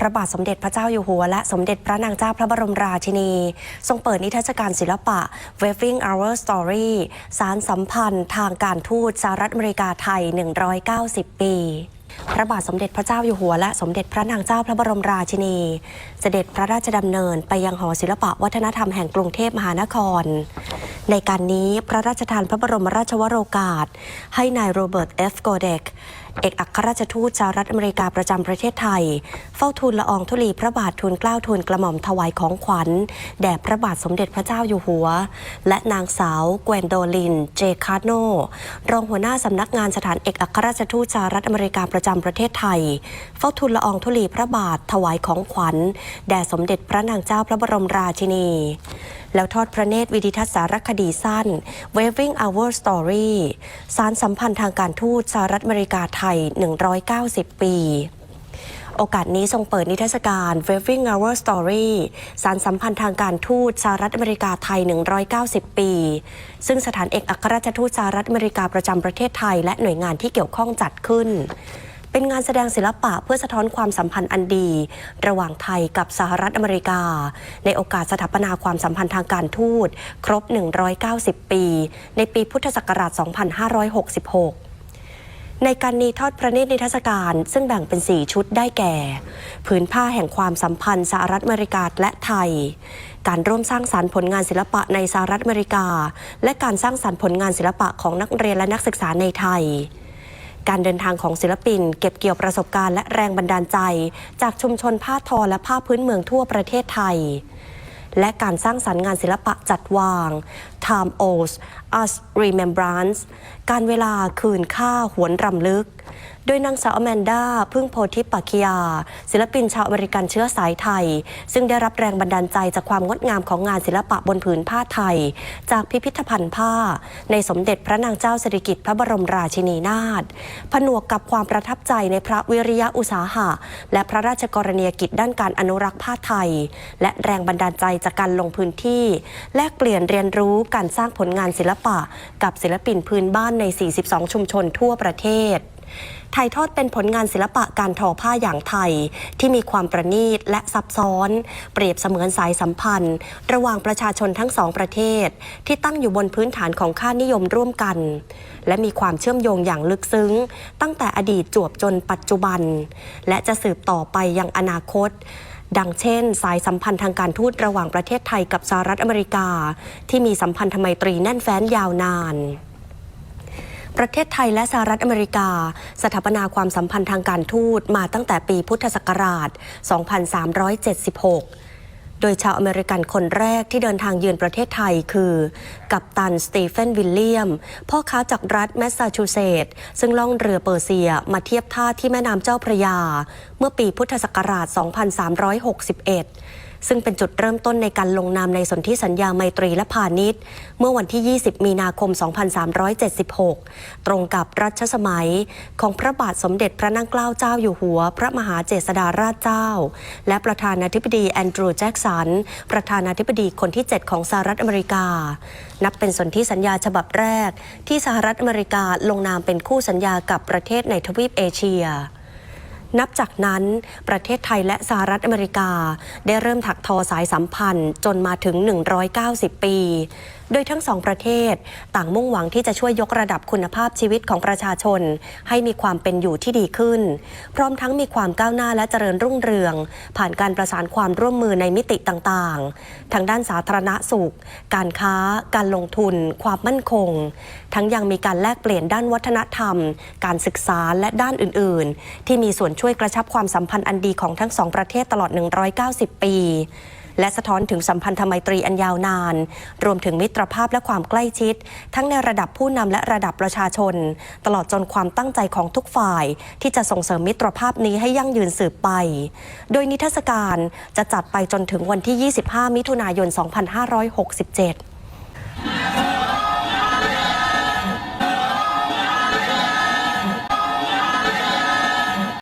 พระบาทสมเด็จพระเจ้าอยู่หัว และสมเด็จพระนางเจ้าพระบรมราชินี ทรงเปิดนิทรรศการศิลปะ Waving Our Story สารสัมพันธ์ทางการทูตสหรัฐอเมริกาไทย 190 ปีพระบาทสมเด็จพระเจ้าอยู่หัวและสมเด็จพระนางเจ้าพระบรมราชินี เสด็จพระราชดำเนินไปยังหอศิลปะวัฒนธรรมแห่งกรุงเทพมหานคร ในการนี้พระราชทานพระบรมราชวโรกาส ให้นายโรเบิร์ตเอฟโกเดกเอกอัครราชทูตสหรัฐอเมริกาประจำประเทศไทย เฝ้าทูลละอองธุลีพระบาททูลเกล้าทูลกระหม่อมถวายของขวัญ แด่พระบาทสมเด็จพระเจ้าอยู่หัว และนางสาวแกวนโดลิน เจคาโน รองหัวหน้าสำนักงานสถานเอกอัครราชทูตสหรัฐอเมริกาประจำประเทศไทย เฝ้าทูลละอองธุลีพระบาทถวายของขวัญ แด่สมเด็จพระนางเจ้าพระบรมราชินี แล้วทอดพระเนตรวิดิทัศน์สารคดีสั้น Waving Our Story สารสัมพันธ์ทางการทูตสหรัฐอเมริกาไทย 190 ปีโอกาสนี้ทรงเปิดนิทรรศการ Waving Our Story สารสัมพันธ์ทางการทูตสหรัฐอเมริกาไทย 190 ปี ซึ่งสถานเอกอัครราชทูตสหรัฐอเมริกาประจำประเทศไทย และหน่วยงานที่เกี่ยวข้องจัดขึ้น เป็นงานแสดงศิลปะเพื่อสะท้อนความสัมพันธ์อันดี ระหว่างไทยกับสหรัฐอเมริกา ในโอกาสสถาปนาความสัมพันธ์ทางการทูต ครบ 190 ปี ในปีพุทธศักราช 2566ในการนี้ทอดพระเนตรนิทรรศการ ซึ่งแบ่งเป็น 4 ชุดได้แก่ ผืนผ้าแห่งความสัมพันธ์สหรัฐอเมริกาและไทย การร่วมสร้างสารรค์ผลงานศิลปะในสหรัฐอเมริกา และการสร้างสารรค์ผลงานศิลปะของนักเรียนและนักศึกษาในไทย การเดินทางของศิลปิน เก็บเกี่ยวประสบการณ์และแรงบันดาลใจ จากชุมชนผ้าทอและผ้าพื้นเมืองทั่วประเทศไทย และการสร้างสรรค์งานศิลปะจัดวาง Time Owes Us Remembrance การเวลาคืนค่าหวนรำลึก โดยนางสาวอแมนดาพึ่งโพธิปักคิยา ศิลปินชาวอเมริกันเชื้อสายไทย ซึ่งได้รับแรงบันดาลใจจากความงดงามของงานศิลปะบนผืนผ้าไทย จากพิพิธภัณฑ์ผ้า ในสมเด็จพระนางเจ้าสิริกิติ์พระบรมราชินีนาถผนวกกับความประทับใจในพระวิริยะอุตสาหะ และพระราชกรณียกิจด้านการอนุรักษ์ผ้าไทย และแรงบันดาลใจจากการลงพื้นที่ แลกเปลี่ยนเรียนรู้การสร้างผลงานศิลปะ กับศิลปินพื้นบ้านใน 42 ชุมชนทั่วประเทศ ถ่ายทอดเป็นผลงานศิลปะการทอผ้าอย่างไทย ที่มีความประณีตและซับซ้อน เปรียบเสมือนสายสัมพันธ์ ระหว่างประชาชนทั้งสองประเทศ ที่ตั้งอยู่บนพื้นฐานของค่านิยมร่วมกัน และมีความเชื่อมโยงอย่างลึกซึ้ง ตั้งแต่อดีตจวบจนปัจจุบัน และจะสืบต่อไปยังอนาคตดังเช่น สายสัมพันธ์ทางการทูตระหว่างประเทศไทยกับสหรัฐอเมริกา ที่มีสัมพันธไมตรีแน่นแฟ้นยาวนาน ประเทศไทยและสหรัฐอเมริกา สถาปนาความสัมพันธ์ทางการทูตมาตั้งแต่ปีพุทธศักราช 2376โดยชาวอเมริกันคนแรกที่เดินทางเยือนประเทศไทยคือ กัปตันสตีเฟนวิลเลียม พ่อค้าจากรัฐแมสซาชูเซตส์ซึ่งล่องเรือเปอร์เซียมาเทียบท่าที่แม่น้ำเจ้าพระยา เมื่อปีพุทธศักราช 2361 ซึ่งเป็นจุดเริ่มต้นในการลงนามในสนธิสัญญาไมตรีและพาณิชย์ เมื่อวันที่ 20 มีนาคม 2376 ตรงกับรัชสมัยของพระบาทสมเด็จพระนั่งเกล้าเจ้าอยู่หัว พระมหาเจษฎาราชเจ้า และประธานาธิบดีแอนดรูว์แจ็กสัน ประธานาธิบดีคนที่ 7 ของสหรัฐอเมริกา นับเป็นสนธิสัญญาฉบับแรก ที่สหรัฐอเมริกาลงนามเป็นคู่สัญญากับประเทศในทวีปเอเชีย นับจากนั้น ประเทศไทยและสหรัฐอเมริกา ได้เริ่มถักทอสายสัมพันธ์จนมาถึง 190 ปี โดยทั้งสองประเทศ ต่างมุ่งหวังที่จะช่วยยกระดับคุณภาพชีวิตของประชาชน ให้มีความเป็นอยู่ที่ดีขึ้น พร้อมทั้งมีความก้าวหน้าและเจริญรุ่งเรือง ผ่านการประสานความร่วมมือในมิติต่างๆ ทางด้านสาธารณสุข การค้า การลงทุน ความมั่นคง ทั้งยังมีการแลกเปลี่ยนด้านวัฒนธรรม การศึกษาและด้านอื่น ๆ ที่มีส่วนช่วยกระชับความสัมพันธ์อันดีของทั้งสองประเทศตลอด 190 ปี และสะท้อนถึงสัมพันธไมตรีอันยาวนาน รวมถึงมิตรภาพและความใกล้ชิด ทั้งในระดับผู้นำและระดับประชาชน ตลอดจนความตั้งใจของทุกฝ่าย ที่จะส่งเสริมมิตรภาพนี้ให้ยั่งยืนสืบไป โดยนิทรรศการจะจัดไปจนถึงวันที่ 25 มิถุนายน 2567